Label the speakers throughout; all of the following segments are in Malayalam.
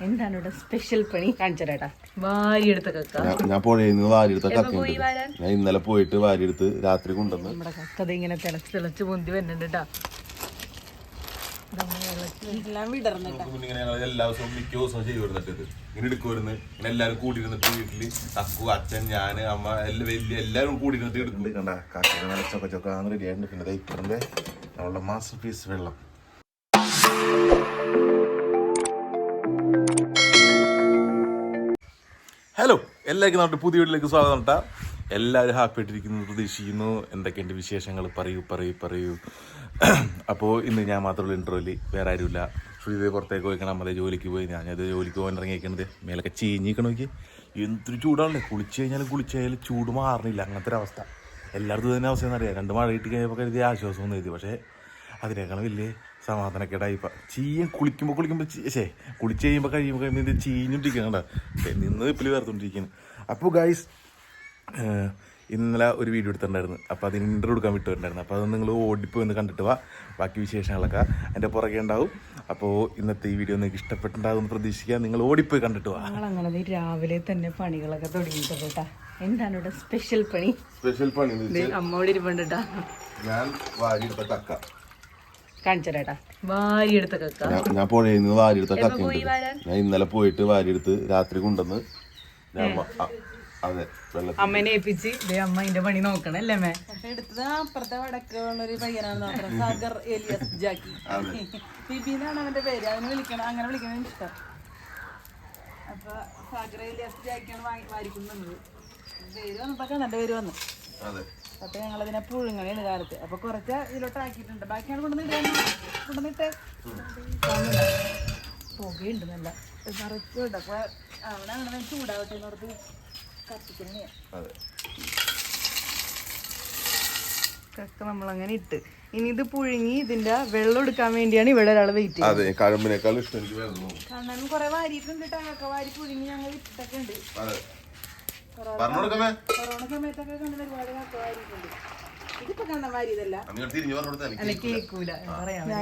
Speaker 1: എന്താണ് ഇവിടെ സ്പെഷ്യൽ പണി? കാണിച്ചേട്ടാ വാരിയെടുത്ത കക്ക.
Speaker 2: ഞാൻ- ഞാൻ വാരിയെടുത്ത കക്കയുണ്ട്. ഞാൻ ഇന്നലെ പോയിട്ട് വാരിയെടുത്ത് രാത്രി കൊണ്ടുവന്ന്
Speaker 1: നമ്മുടെ കക്കത ഇങ്ങനെ തിളച്ച് തിളച്ച് പൊന്തി വരുന്നുണ്ട് കേട്ടാ. എല്ലാം വിടർന്നിട്ട്.
Speaker 2: ദിവസവും മിക്ക ദിവസവും ഇത്. ഇങ്ങനെ എടുക്കുമായിരുന്നു ഇങ്ങനെ എല്ലാവരും കൂടി ഇരുന്നിട്ട് വീട്ടിൽ അക്കു അച്ഛൻ ഞാൻ അമ്മ എല്ലാ വലിയ എല്ലാവരും കൂടി ഇരുന്നിട്ട് എടുക്കും കണ്ട കാക്കയുടെ നല്ല ചൊക്ക ചൊക്കാന്ന് റെഡി ആയിട്ടുണ്ട്. പിന്നെ ദൈപ്പറിന്റെ നമ്മളുടെ മാസ്റ്റർ പീസ് വെള്ളം. എല്ലാവർക്കും നമ്മുടെ പുതിയ വീട്ടിലേക്ക് സ്വാഗതം കേട്ടാ എല്ലാവരും ഹാപ്പി ആയിട്ടിരിക്കുന്നു പ്രതീക്ഷിക്കുന്നു. എന്തൊക്കെയുണ്ട് വിശേഷങ്ങൾ? പറയൂ പറയൂ പറയൂ. അപ്പോൾ ഇന്ന് ഞാൻ മാത്രമുള്ള ഇൻട്രോയിൽ വേറെ ആരുമില്ല. ശ്രീദേവ് പുറത്തേക്ക് പോയിക്കണം അതേ ജോലിക്ക് പോയി. ഞാൻ ഞാനത് ജോലിക്ക് പോകാൻ ഇറങ്ങിയിരിക്കണത് മേലൊക്കെ ചീഞ്ഞിക്കണോക്കി എന്തൊരു ചൂടാണല്ലേ? കുളിച്ച് കഴിഞ്ഞാലും കുളിച്ചായാലും ചൂട് മാറണില്ല. അങ്ങനത്തെ ഒരു അവസ്ഥ. എല്ലായിടത്തും തന്നെ അവസ്ഥ എന്നറിയാം രണ്ട് മഴ കിട്ടി കഴിഞ്ഞപ്പോൾ കരുതി ആശ്വാസം ഒന്നും എഴുതി പക്ഷേ അതിനേക്കാളും വലിയ സമാധാനക്കേടായി ഇപ്പം. ചീയും കുളിക്കുമ്പോൾ കുളിക്കുമ്പോൾ ശേ കുളിച്ച് കഴിയുമ്പോൾ കഴിയുമ്പോൾ കഴിയുമ്പോൾ ഇത് ചീഞ്ഞിട്ടിരിക്കണ നിന്ന് ഇപ്പിൽ വേർത്തോണ്ടിരിക്കുന്നു അപ്പോൾ ഗൈസ് ഇന്നലെ ഒരു വീഡിയോ എടുത്തിട്ടുണ്ടായിരുന്നു. അപ്പോൾ അതിന് ഇന്റർവ്യൂ എടുക്കാൻ വിട്ടുണ്ടായിരുന്നു അപ്പോൾ അത് നിങ്ങൾ ഓടിപ്പോയി ഒന്ന് കണ്ടിട്ട് വാ. ബാക്കി വിശേഷങ്ങളൊക്കെ എന്റെ പുറകെ ഉണ്ടാവും. അപ്പോൾ ഇന്നത്തെ ഈ വീഡിയോ നിങ്ങൾക്ക് ഇഷ്ടപ്പെട്ടുണ്ടാകും എന്ന് പ്രതീക്ഷിക്കുക. നിങ്ങൾ ഓടിപ്പോയി കണ്ടിട്ട് വാ.
Speaker 1: അങ്ങനെ രാവിലെ തന്നെ പണികളൊക്കെ തുടങ്ങിയിട്ടുണ്ട് എന്താണ് ഇവിടെ സ്പെഷ്യൽ പണി?
Speaker 2: സ്പെഷ്യൽ പണി
Speaker 1: അമ്മോട് ഇരിപ്പുണ്ട് കേട്ടാ
Speaker 2: ഞാൻ വാരിയിട്ട് കക്ക
Speaker 1: കാണിച്ചേട്ടാ വാരിയെടുത്ത കക്ക
Speaker 2: ഞാൻ നിന്ന് വാരിയെടുത്ത കക്കയുണ്ട് ഞാൻ ഇന്നലെ പോയിട്ട് വാരിയെടുത്ത് രാത്രി കൊണ്ടുവന്ന് ഞാൻ അതെ
Speaker 1: അമ്മേനെ ഏൽപ്പിച്ച് ദേ അമ്മ ഇതിന്റെ പണി നോക്കണല്ലേ അമ്മേ?
Speaker 3: പക്ഷെ എടുത്തത് അപ്പുറത്തെ വടക്കുള്ള ഒരു പയ്യനാണ് നോക്കണം സാഗർ എലിയസ് ജാക്കി. അവന്റെ പേര്. അവന് വിളിക്കണം അങ്ങനെ വിളിക്കണം ഇഷ്ടം അപ്പൊ സാഗർ എലിയസ് ജാക്കിയാണ് വാങ്ങി വാരിക്കുന്നത് പേര് വന്നപ്പോ കണ്ണന്റെ പേര് വന്നു.
Speaker 2: അതെ.
Speaker 3: അപ്പൊ ഞങ്ങൾ അതിനെ പുഴുങ്ങണേണ് കാലത്ത് അപ്പൊ കുറച്ച് ഇതിലോട്ട് ആക്കിയിട്ടുണ്ട് ബാക്കിയാണ് കൊണ്ടുവന്നിട്ട് കൊണ്ടുവന്നിട്ട്
Speaker 1: പുകയുണ്ട് നല്ല.
Speaker 3: നിറച്ചുണ്ട് അപ്പൊ അവിടെ അങ്ങനെ ചൂടാവട്ടെ എന്നോർത്ത് കത്തിക്കണേ.
Speaker 1: നമ്മൾ അങ്ങനെ ഇട്ട്. ഇനി ഇത് പുഴുങ്ങി ഇതിന്റെ വെള്ളം എടുക്കാൻ വേണ്ടിയാണ് ഇവിടെ ഒരാൾ വെയിറ്റ്
Speaker 2: അതെ കഴമ്പിനേക്കാൾ ഇഷ്ടം എനിക്ക്
Speaker 3: കണ്ണനും കുറെ വാരിയിട്ടുണ്ട് ടാക്ക വാരി പുഴുങ്ങി ഞങ്ങൾ ഇട്ടിട്ടൊക്കെ ഉണ്ട്.
Speaker 2: പറഞ്ഞു കൊടുക്കമേ
Speaker 3: കൊറോണ സമയത്തൊക്കെ ഒരുപാട് ഇതിപ്പോ ഞാൻ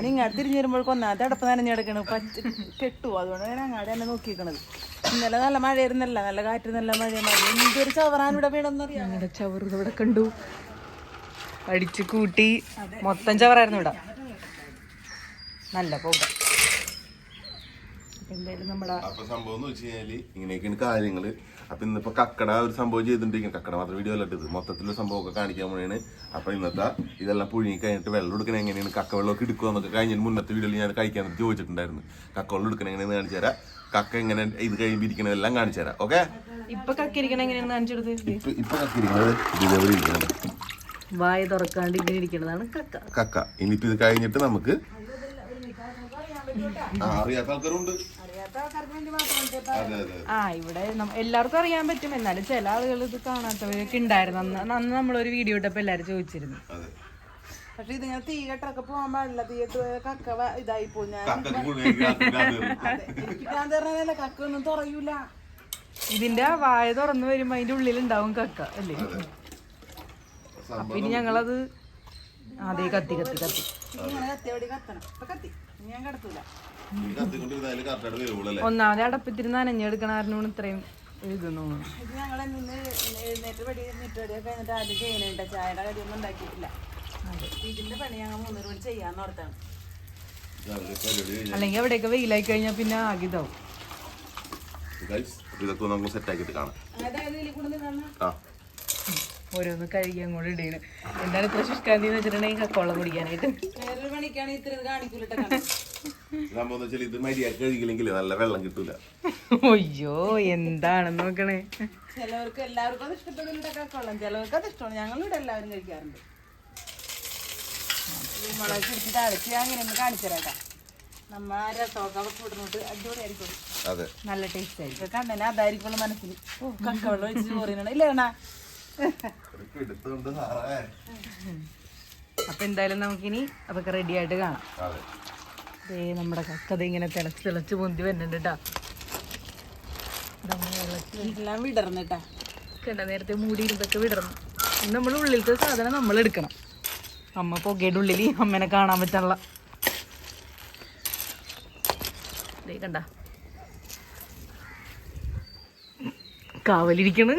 Speaker 3: ഇങ്ങോട്ട് തിരിഞ്ഞു വരുമ്പോൾ ഒന്നാമത്തെ അടപ്പ് നനഞ്ഞു കിടക്കണു. പച്ച കെട്ടു അതുകൊണ്ട് ഞാൻ അങ്ങാടെ തന്നെ നോക്കിക്കണത് ഇന്നലെ നല്ല മഴയായിരുന്നല്ല. നല്ല കാറ്റ് നല്ല മഴ. മഴ എന്തൊരു ചവറാൻ ഇവിടെ
Speaker 1: ഞങ്ങളുടെ ചവറ് ഇവിടെ കണ്ടു. അടിച്ചു കൂട്ടി. മൊത്തം ചവറായിരുന്നു ഇവിടെ. നല്ല പോക. എന്തായാലും നമ്മുടെ
Speaker 2: അപ്പൊ സംഭവം എന്ന് വെച്ച് കഴിഞ്ഞാൽ ഇങ്ങനെയൊക്കെയാണ് കാര്യങ്ങൾ. അപ്പൊ ഇന്നിപ്പോ കക്കട ഒരു സംഭവം ചെയ്തിട്ടുണ്ടെങ്കിൽ കക്കട മാത്രം വീഡിയോ അല്ല ഇട്ടത്. മൊത്തത്തിലുള്ള സംഭവമൊക്കെ കാണിക്കാൻ വേണ്ടിയാണ് അപ്പൊ ഇന്നത്തെ ഇതെല്ലാം പുഴുങ്ങി കഴിഞ്ഞിട്ട് വെള്ളം എടുക്കണ എങ്ങനെയാണ്? കക്ക വെള്ളമൊക്കെ എടുക്കുക എന്നൊക്കെ കഴിഞ്ഞ മുന്നത്തെ വീഡിയോയിൽ ഞാൻ കഴിക്കാൻ ചോദിച്ചിട്ടുണ്ടായിരുന്നു. കക്ക വെള്ളം എടുക്കണ എങ്ങനെയാന്ന് കാണിച്ചു തരാം. കക്ക എങ്ങനെ ഇത് കഴിയുമ്പോൾ ഇരിക്കണതെല്ലാം കാണിച്ചു തരാം. ഓക്കെ
Speaker 1: ഇപ്പൊ കക്കിരിക്കണ എങ്ങനെയാണെന്ന് കാണിച്ചെടുത്ത്
Speaker 2: ഇപ്പൊ ഇപ്പൊ കക്ക ഇരിക്കുന്നത് ഇതേപോലെ ഇരിക്കുന്നത്
Speaker 1: വായ തുറക്കാണ്ട് ഇങ്ങനെ ഇരിക്കണതാണ് കക്ക.
Speaker 2: കക്ക. ഇനിയിപ്പോ ഇത് കഴിഞ്ഞിട്ട് നമുക്ക് അറിയാത്ത ആൾക്കാരുണ്ട്.
Speaker 1: ആ ഇവിടെ എല്ലാവർക്കും അറിയാൻ പറ്റും. എന്നാലും ചില ആളുകൾ ഇത് കാണാത്തവരൊക്കെ ഉണ്ടായിരുന്നു. അന്ന് അന്ന് നമ്മളൊരു വീഡിയോ ഇട്ടപ്പോ എല്ലാരും ചോദിച്ചിരുന്നു.
Speaker 3: പക്ഷെ ഇതിങ്ങനെ തീ കെട്ടൊക്കെ പോകാൻ പാടില്ല. തീയിട്ട് കക്ക ഇതായി പോയി ഞാൻ എനിക്ക് ഞാൻ തരണതല്ല കക്ക ഒന്നും തുറയൂല.
Speaker 1: ഇതിന്റെ വായ തുറന്നു വരുമ്പോ അതിന്റെ ഉള്ളിൽ ഉണ്ടാവും കക്ക അല്ലേ? അപ്പൊ ഇനി ഞങ്ങളത് അതെ കത്തി കത്തി കത്തി.
Speaker 3: കത്തി കത്തി. ഞാൻ കടത്തൂല.
Speaker 1: ഒന്നാമത് അടപ്പത്തിരി നനഞ്ഞെടുക്കണാരനോട് ഇത്രയും എഴുതുന്നു തോന്നുന്നു
Speaker 3: ഇത് ഞങ്ങൾ നിന്ന് എഴുന്നേറ്റ് പടി എന്നിട്ട് പടിയൊക്കെ കഴിഞ്ഞിട്ട് ആദ്യം ചെയ്യുന്നുണ്ട്. ചായയുടെ കടിയൊന്നും ഉണ്ടാക്കിയിട്ടില്ല. ഇതിന്റെ പണി ഞങ്ങൾ മൂന്നൂറ് മണി ചെയ്യാന്ന് ഓർത്താണ്.
Speaker 2: രാവിലെ പരിപാടി കഴിഞ്ഞ്.
Speaker 1: അല്ലെങ്കിൽ എവിടെയൊക്കെ വെയിലായി കഴിഞ്ഞാൽ പിന്നെ
Speaker 2: ആകിതാവും ഇതൊക്കെ നമുക്ക് സെറ്റ് ആക്കിയിട്ട് കാണാം. ആ.
Speaker 1: ഓരോന്ന് കഴുകി അങ്ങോട്ട് ഇടയാണ് എന്താണ് ഇത്ര ശുഷ്കാന്തി എന്ന് വെച്ചിട്ടുണ്ടെങ്കിൽ കക്കോളം കുടിക്കാനായിട്ട്.
Speaker 2: ഇത് മര്യാദ കഴുകില്ലെങ്കിൽ നല്ല വെള്ളം കിട്ടൂല.
Speaker 1: അയ്യോ എന്താണെന്ന് നോക്കണേ.
Speaker 3: ചിലവർക്ക് എല്ലാവർക്കും അത് ഇഷ്ടപ്പെടുന്നുണ്ട് കക്കോളം ചിലവർക്ക് അത് ഇഷ്ടമാണ്. ഞങ്ങളിവിടെ എല്ലാവരും കഴിക്കാറുണ്ട്. ഈ മുളക് പിടിച്ചിട്ട് അടച്ച് അങ്ങനെ ഒന്ന് കാണിച്ചു തരാട്ടാ നമ്മ രസമൊക്കെ അവർക്ക് അടിപൊളിയായിരിക്കും.
Speaker 2: അതെ.
Speaker 1: നല്ല ടേസ്റ്റ് ആയിരിക്കും.
Speaker 3: ഇപ്പൊ അതായിരിക്കും മനസ്സിൽ ഓ കക്ക വെള്ളം ഒഴിച്ച് ചോറിനാണ് ഇല്ലേ
Speaker 1: അപ്പൊ എന്തായാലും നമുക്കിനി അതൊക്കെ റെഡി ആയിട്ട് കാണാം.
Speaker 2: അതെ.
Speaker 1: ദേ നമ്മുടെ കക്കത ഇങ്ങനെ തിളച്ച് തിളച്ച് പൊന്തി വരുന്നുണ്ട് കേട്ടാ
Speaker 3: എല്ലാം വിടർന്നിട്ടാ
Speaker 1: കണ്ട നേരത്തെ മൂടിയിരുന്നൊക്കെ വിടർന്നു. ഇനി നമ്മൾ ഉള്ളിലത്തെ സാധനം നമ്മൾ എടുക്കണം. അമ്മ പുകയുടെ ഉള്ളിൽ അമ്മനെ കാണാൻ പറ്റാനുള്ള. ദേ കണ്ട. കാവലിരിക്കണ്.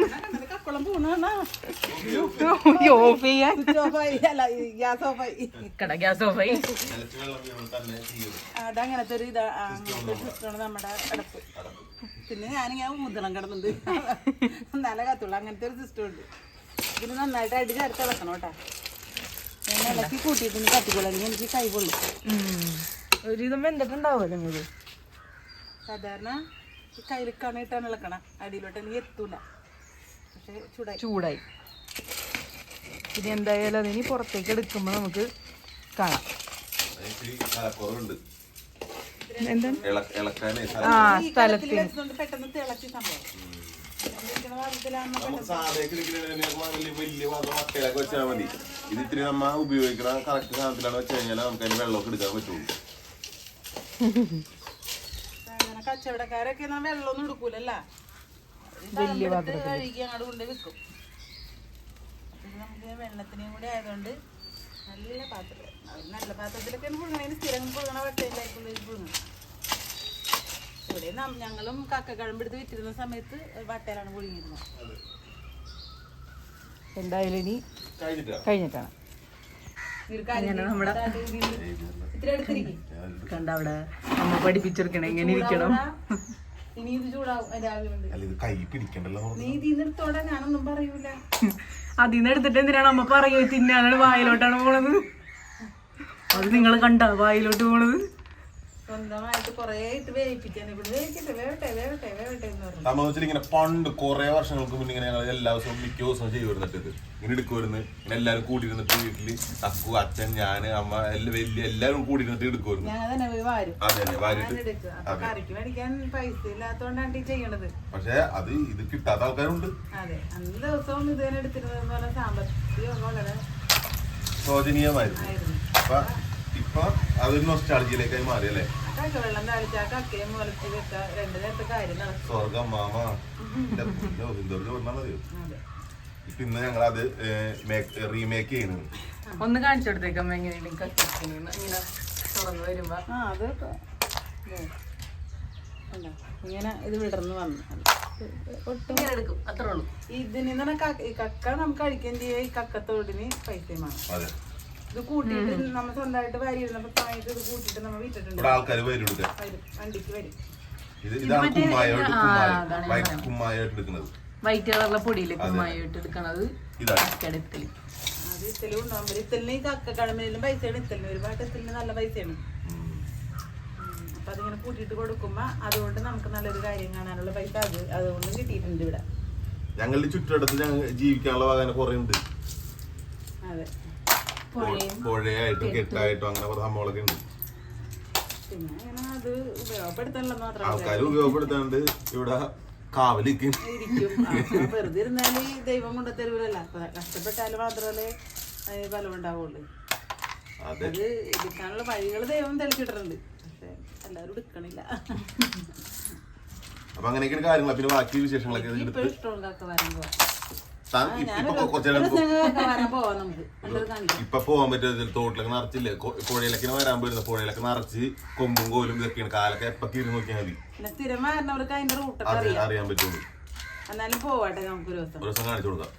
Speaker 1: ഓഫ് ചെയ്യാൻ
Speaker 3: അല്ല ഗ്യാസ്
Speaker 1: ഓഫ് ആയി.
Speaker 3: അതങ്ങനത്തെ ഒരു ഇതാ നമ്മുടെ അടപ്പ്. പിന്നെ ഞാനിങ്ങനെ മുതളം കിടന്നുണ്ട്. നല്ല കത്തുള്ളൂ. അങ്ങനത്തെ ഒരു സിസ്റ്റം ഉണ്ട്. ഇതിന് നന്നായിട്ട് അടി ചേർത്ത് ഇളക്കണം കേട്ടോ. ഞാൻ ഇളക്കി കൂട്ടിയിട്ട് കത്തിക്കൊള്ളി എനിക്ക് കൈ കൊള്ളും.
Speaker 1: ഒരുവിധം വെന്തിട്ടുണ്ടാവുമല്ലോ
Speaker 3: സാധാരണ കയ്യിലേക്കാണ് ഇട്ടാണ് ഇളക്കണം. അടിയിലോട്ട് എനിക്ക് എത്തൂല. ചൂടായി.
Speaker 1: ഇത് ഇനി എന്തായാലും അതിനി പുറത്തേക്ക് എടുക്കുമ്പോ നമുക്ക് കാണാം. ആ സ്ഥലത്തിന്.
Speaker 4: ഇത് ഇത്തിരി നമ്മ ഉപയോഗിക്കണ കറക്റ്റ് സാധനത്തിലാണ് വെച്ച് കഴിഞ്ഞാൽ നമുക്ക് അതിന് വെള്ളമൊക്കെ എടുക്കാൻ പറ്റുള്ളൂ.
Speaker 3: കച്ചവടക്കാരൊക്കെ വെള്ളമൊന്നും എടുക്കൂലല്ല? വലിയ പാത്രത്തിൽ കഴുകി അങ്ങോട്ട് കൊണ്ട് വെക്കും. ഇത് നമുക്ക് വെള്ളത്തിനെയും കൂടി ആയതുകൊണ്ട് നല്ല പാത്രം. നല്ല സ്ഥിരം പുഴുങ്ങണ വട്ടയിലായിരിക്കും ഇവിടെ ഞങ്ങളും കക്കക്കഴമ്പെടുത്ത് വിറ്റിരുന്ന സമയത്ത് വട്ടയിലാണ് പുഴുങ്ങിയിരുന്നത്.
Speaker 1: എന്തായാലും ഇനി
Speaker 4: കഴിഞ്ഞിട്ടാ?
Speaker 1: കഴിഞ്ഞിട്ടാണ്.
Speaker 3: കണ്ടവിടെ
Speaker 1: കണ്ട അവിടെ അമ്മ പഠിപ്പിച്ചെടുക്കണം എങ്ങനെ ഇരിക്കണം?
Speaker 3: ഇനി ഇത് ചൂടാവും രാവിലെ കൊണ്ട്
Speaker 4: അല്ല ഇത് കൈ പിടിക്കണ്ടല്ലോ.
Speaker 3: നീ ഇതിന്ന് എടുത്തോടെ ഞാനൊന്നും പറയൂല.
Speaker 1: അതിന്ന് എടുത്തിട്ട് എന്തിനാണ് അമ്മ പറയൂ തിന്നാനാണ് വായിലോട്ടാണ് പോണത്. അത് നിങ്ങൾ കണ്ട? വായിലോട്ട് പോണത്.
Speaker 3: സ്വന്തമായിട്ട് കൊറേ ഇട്ട് വേവിപ്പിക്കാൻ ഇവിടെ വേവിക്കട്ടെ വേവട്ടെ വേവട്ടെ വേവട്ടെ എന്ന് പറഞ്ഞു.
Speaker 4: സംഭവത്തിൽ ഇങ്ങനെ പണ്ട് കുറെ വർഷങ്ങൾക്ക് മുന്നേ ഇങ്ങനെ ഞങ്ങൾ എല്ലാ ദിവസവും മിക്ക ദിവസവും ചെയ്യുമായിരുന്നിട്ട് ഇത് ഇങ്ങനെ എടുക്കുമായിരുന്നു ഇങ്ങനെ എല്ലാവരും കൂടി ഇരുന്നിട്ട് വീട്ടിൽ അക്കു അച്ഛൻ ഞാൻ അമ്മ എല്ലാം വലിയ എല്ലാവരും കൂടി ഇരുന്നിട്ട് എടുക്കുമായിരുന്നു
Speaker 3: ഞാൻ തന്നെ പോയി വാരും.
Speaker 4: അതെ അതെ വാരിട്ട്
Speaker 3: ഞാൻ എടുക്കും. അപ്പൊ കറിക്ക് മേടിക്കാൻ പൈസ ഇല്ലാത്തോണ്ടാണ് ഈ ചെയ്യണത്.
Speaker 4: പക്ഷെ അത് ഇത് കിട്ടാത്ത ആൾക്കാരുണ്ട്.
Speaker 3: അതെ അന്ന് ദിവസവും ഇത് തന്നെ എടുത്തിരുന്നത് പോലെ സാമ്പത്തികം വളരെ
Speaker 4: ശോചനീയമായിരുന്നു.
Speaker 3: ആയിരുന്നു.
Speaker 4: അപ്പൊ ഇപ്പൊ അതൊരു നൊസ്റ്റാളജിയിലേക്കായി മാറി അല്ലേ?
Speaker 3: കക്ക വെള്ളം താളിച്ചാൽ കക്കയും മുളച്ച് വെക്ക രണ്ടു നേരത്തെ കാര്യം നടക്കും.
Speaker 4: സ്വർഗം മാമ. എന്തോരം പറഞ്ഞാൽ ഇപ്പൊ ഇന്ന് ഞങ്ങൾ അത് റീമേക്ക്
Speaker 1: ഒന്ന് കാണിച്ചു കൊടുത്തേക്കാം എങ്ങനെയാണ് ഇങ്ങനെ തുറന്നു വരുമ്പോ?
Speaker 3: ആ അത് കണ്ടോ? ഇങ്ങനെ ഇത് വിടർന്ന് വന്നു. ഒട്ടും
Speaker 1: എടുക്കും. അത്രേ ഉള്ളൂ.
Speaker 3: ഇതിന് കക്ക- കക്ക നമുക്ക് കഴിക്കുകയും ഈ കക്കത്തോടിന് പൈസ വേണം.
Speaker 4: അതെ.
Speaker 3: ഇത് കൂട്ടിയിട്ട് നമ്മൾ സ്വന്തമായിട്ട് വാരി ഇടുന്നപ്പോ സമയത്ത് ഇത് കൂട്ടിയിട്ട് നമ്മൾ വിറ്റിട്ടുണ്ട്
Speaker 4: ഇവിടെ ആൾക്കാർ വരും എടുക്കാൻ
Speaker 3: വരും. വണ്ടിക്ക് വരും.
Speaker 4: ഇത് ഇതാണ് കുമ്മായോട്ട് കുമ്മായ വൈറ്റ് കുമ്മായോട്ട് എടുക്കുന്നത്.
Speaker 1: വൈറ്റ് കളറിലെ പൊടിയിലേക്ക് കുമ്മായിട്ട് എടുക്കണത്?
Speaker 4: ഇതാണ്.
Speaker 1: കടത്തിൽ
Speaker 3: അത് ഇത്തലും ഉണ്ടാകുമ്പോൾ ഇത്തലിന് ഈ കക്ക കടമ്പിലും പൈസയാണ്. ഇത്തലിന് ഒരുപാട് ഇത്തലിന് നല്ല പൈസയാണ്. അപ്പൊ അതിങ്ങനെ കൂട്ടിയിട്ട് കൊടുക്കുമ്പോ അതുകൊണ്ട് നമുക്ക് നല്ലൊരു കാര്യം കാണാനുള്ള പൈസ അത് അതുകൊണ്ട് കിട്ടിയിട്ടുണ്ട് ഇവിടെ.
Speaker 4: ഞങ്ങളുടെ ചുറ്റുവട്ടത്ത് ഞങ്ങൾ ജീവിക്കാനുള്ള വകന കുറേ ഉണ്ട്.
Speaker 3: അതെ.
Speaker 4: പുഴയായിട്ടും കെട്ടായിട്ടും അങ്ങനെ കുറെ സംഭവങ്ങളൊക്കെ ഉണ്ട്. ആൾക്കാർ ഉപയോഗപ്പെടുത്താണ്ട് ഇവിടെ
Speaker 3: ആ, വെറുതെ ഇരുന്നാൽ ദൈവം കൊണ്ട് തരൂലല്ല അപ്പൊ കഷ്ടപ്പെട്ടാൽ മാത്രമല്ലേ അതിന് ഫലം ഉണ്ടാവുള്ളൂ.
Speaker 4: അതെ.
Speaker 3: എടുക്കാനുള്ള വഴികൾ ദൈവം തെളിച്ചിട്ടുണ്ട് പക്ഷെ എല്ലാവരും എടുക്കണില്ല.
Speaker 4: അപ്പൊ അങ്ങനെയൊക്കെയാണ് കാര്യങ്ങൾ പിന്നെ ബാക്കി വിശേഷങ്ങളൊക്കെ
Speaker 3: ഇപ്പൊ
Speaker 4: ഇപ്പൊ പോവാൻ പറ്റുന്ന തോട്ടിലൊക്കെ നിറച്ചില്ലേ? പുഴയിലൊക്കെ വരാൻ പോയിരുന്നു. പുഴയിലൊക്കെ നിറച്ച് കൊമ്പും കോലും ഇതൊക്കെയാണ്. കാലൊക്കെ എപ്പൊ കീറി നോക്കിയാൽ മതി. അറിയാൻ പറ്റുള്ളൂ.
Speaker 3: എന്നാലും പോവാട്ടെ നമുക്ക് ഒരു ദിവസം.
Speaker 4: ഒരു ദിവസം കാണിച്ചു കൊടുക്കാം.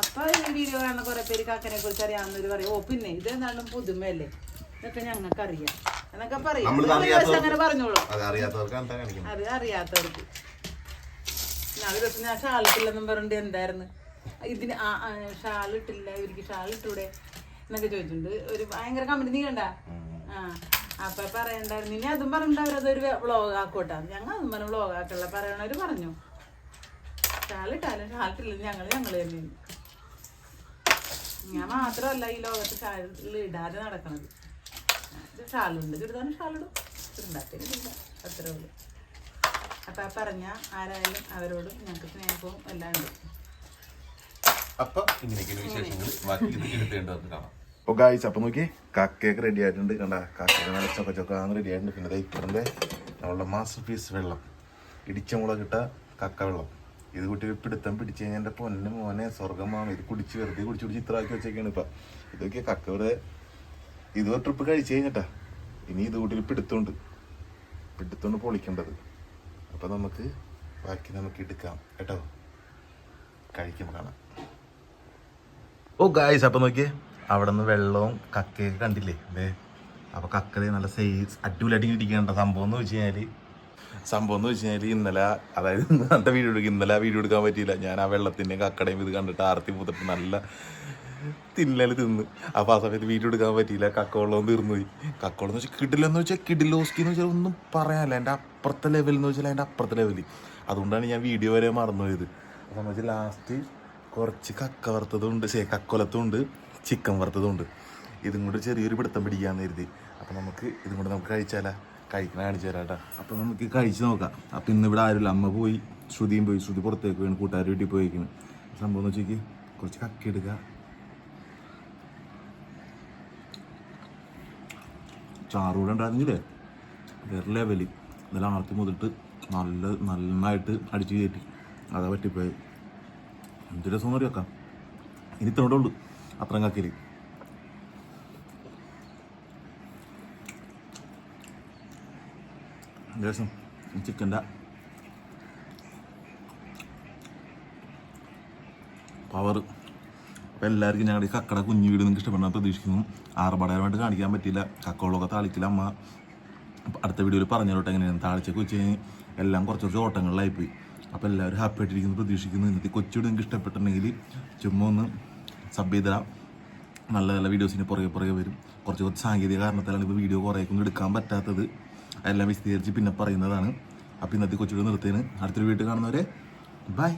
Speaker 3: അപ്പൊ ഈ വീഡിയോ കാണുന്ന കുറെ പേര് കാക്കനെ കുറിച്ച് അറിയാവുന്നവര് പറയും ഓ പിന്നെ ഇത് എന്നാലും പുതുമയല്ലേ? ഇതൊക്കെ ഞങ്ങൾക്ക് അറിയാം. എന്നൊക്കെ പറയും. അങ്ങനെ പറഞ്ഞോളൂ.
Speaker 4: അത് അറിയാത്തവർക്ക്.
Speaker 3: ഞാൻ ഷാളിട്ടില്ലെന്നും പറഞ്ഞിട്ട് എന്തായിരുന്നു? ഇതിന് ആ ആ, ഷാളിട്ടില്ല ഇവർക്ക് ഷാളിട്ടൂടെ എന്നൊക്കെ ചോദിച്ചിട്ടുണ്ട്. ഒരു ഭയങ്കര കമ്പനി നീ കണ്ട? ആ അപ്പൊ പറയണ്ടായിരുന്നു. ഇനി അതും പറഞ്ഞിട്ട് അതൊരു വ്ളോഗ് ആക്കോട്ടാ ഞങ്ങൾ അതും പറഞ്ഞ വ്ളോഗ് ആക്കല്ല പറയണവര് പറഞ്ഞു. ഷാളിട്ടാലും ഷാളിട്ടില്ല ഞങ്ങൾ ഞങ്ങൾ തന്നെ ഞാൻ മാത്രമല്ല ഈ ലോകത്ത് ഷാളിൽ ഇടാതെ നടക്കണത്. ഷാളുണ്ട്. ചുരിദാറിന് ഷാളിടും. ചുരുണ്ടാത്തില്ല അത്രേ ഉള്ളൂ. അപ്പൊ ആ പറഞ്ഞ ആരായാലും അവരോടും ഞങ്ങൾക്ക് സ്നേഹവും എല്ലാം ഉണ്ട്.
Speaker 4: അപ്പൊ ഇങ്ങനെയൊക്കെയാണ് വിശേഷങ്ങൾ. ബാക്കി ഇത് എടുത്തേണ്ടവർക്ക് കാണാം. ഓ ഗായ്സ് അപ്പൊ നോക്കി കക്കയൊക്കെ റെഡി ആയിട്ടുണ്ട്. കണ്ട കക്കയൊക്കെ നല്ല ചൊക്ക ചൊക്കാന്ന് റെഡി ആയിട്ടുണ്ട്. പിന്നെ ദേ ഇപ്പറന്റെ നമ്മളുടെ മാസ്റ്റർ പീസ് വെള്ളം. ഇടിച്ച മുളകിട്ട കക്ക വെള്ളം. ഇത് കുട്ടി പിടുത്തം പിടിച്ച് കഴിഞ്ഞാൽ എന്റെ പൊന്നെ മോനെ സ്വർഗമാണ് ഇത് കുടിച്ച് വെറുതെ കുടിച്ച് കുടിച്ച് ആക്കി വെച്ചേക്കാണ് ഇപ്പൊ. ഇതൊക്കെ കക്കയുടെ ഇത് ട്രിപ്പ് കഴിച്ചു കഴിഞ്ഞിട്ടാ. ഇനി ഇത് കൂട്ടി പിടുത്തുണ്ട് പിടുത്തുണ്ട് പൊളിക്കേണ്ടത്.
Speaker 2: അപ്പം നമുക്ക് ബാക്കി നമുക്ക് എടുക്കാം. കേട്ടോ? കഴിക്കുമ്പോൾ കാണാം. ഓ ഗായ്സ് അപ്പം നോക്കിയേ അവിടെ നിന്ന് വെള്ളവും കക്കയൊക്കെ കണ്ടില്ലേ? അല്ലേ അപ്പോൾ കക്കത് നല്ല സൈസ് അടിപൊളിയായിട്ട് ഇരിക്കേണ്ട സംഭവം എന്ന് വെച്ച് കഴിഞ്ഞാൽ സംഭവം എന്ന് വെച്ച് കഴിഞ്ഞാൽ ഇന്നലെ അതായത് ഇന്നത്തെ വീഡിയോ എടുക്കും ഇന്നലെ വീഡിയോ എടുക്കാൻ പറ്റിയില്ല. ഞാൻ ആ വെള്ളത്തിന്റെയും കക്കടയും ഇത് കണ്ടിട്ട് ആർത്തി പൂത്തിട്ട് നല്ല തിന്നൽ തിന്ന്. അപ്പൊ ആ സമയത്ത് വീഡിയോ എടുക്കാൻ പറ്റിയില്ല. കക്കവെള്ളം തീർന്നു പോയി. കക്കവെള്ളം എന്ന് വെച്ചാൽ കിടിലെന്ന് വെച്ചാൽ കിടിലോസ്കി എന്ന് വെച്ചാൽ ഒന്നും പറയാനില്ല. എന്റെ അപ്പുറത്തെ ലെവൽ എന്ന് വെച്ചാൽ എന്റെ അപ്പുറത്തെ ലെവൽ അതുകൊണ്ടാണ് ഞാൻ വീഡിയോ വരെ മറന്നുപോയത്. അപ്പോൾ എന്ന് വെച്ചാൽ ലാസ്റ്റ് കുറച്ച് കക്ക വറുത്തതുണ്ട് ശേ കക്കൊലത്തുണ്ട് ചിക്കൻ വറുത്തതുണ്ട് ഇതും കൂടെ ചെറിയൊരു പിടുത്തം പിടിക്കാന്ന് കരുതി. അപ്പോൾ നമുക്ക് ഇതും കൂടെ നമുക്ക് കഴിച്ചാലാ. കഴിക്കണ കാണിച്ചു തരാം കേട്ടോ. അപ്പം നമുക്ക് കഴിച്ച് നോക്കാം. അപ്പം ഇന്ന് ഇവിടെ ആരുമില്ല. അമ്മ പോയി ശ്രുതിയും പോയി. ശ്രുതി പുറത്തേക്ക് പോയി. കൂട്ടുകാർ വീട്ടിൽ പോയിക്കുന്നു സംഭവം എന്ന് വെച്ചാൽ കുറച്ച് കക്കി ചാറൂടെ ഉണ്ടായിരുന്നെങ്കിലേ വേറെ ലെവൽ ഇന്നലെ ആർത്തി മുതലിട്ട് നല്ല നന്നായിട്ട് അടിച്ചു കയറ്റി. അതാ പറ്റിപ്പോയി എന്ത് രസം എന്ന് അറിയാക്കാം ഇനി ഇത്രയോടെ ഉള്ളു. അത്രയും കാക്കിൽ രസം? ചിക്കന്റെ പവർ അപ്പോൾ എല്ലാവർക്കും ഞങ്ങളുടെ കക്കട കുഞ്ഞു വീട് നിങ്ങൾക്ക് ഇഷ്ടപ്പെടാൻ പ്രതീക്ഷിക്കുന്നു. ആർഭാടകരമായിട്ട് കാണിക്കാൻ പറ്റില്ല കക്കോളൊക്കെ താളിക്കില്ല. അമ്മ അടുത്ത വീഡിയോയിൽ പറഞ്ഞു തരോട്ടെ എങ്ങനെയാണ് താളിച്ചൊക്കെ വെച്ച് കഴിഞ്ഞാൽ എല്ലാം കുറച്ച് കുറച്ച് ഓട്ടങ്ങളിലായിപ്പോയി അപ്പോൾ എല്ലാവരും ഹാപ്പി ആയിട്ടിരിക്കുന്നു പ്രതീക്ഷിക്കുന്നു. ഇന്നത്തെ കൊച്ചു വീട് നിങ്ങൾക്ക് ഇഷ്ടപ്പെട്ടിട്ടുണ്ടെങ്കിൽ ചുമ്മാ ഒന്ന് സബ് ചെയ്തിടാം. നല്ല നല്ല വീഡിയോസിന് പുറകെ പുറകെ വരും. കുറച്ച് കുറച്ച് സാങ്കേതിക കാരണത്താലാണ് ഇപ്പോൾ വീഡിയോ കുറേക്കൊന്നും എടുക്കാൻ പറ്റാത്തത്. എല്ലാം വിശദീകരിച്ച് പിന്നെ പറയുന്നതാണ്. അപ്പോൾ ഇന്നത്തെ കൊച്ചുകൂടെ നിർത്തേന് അടുത്തൊരു വീട്ടിൽ കാണുന്നവരെ ബൈ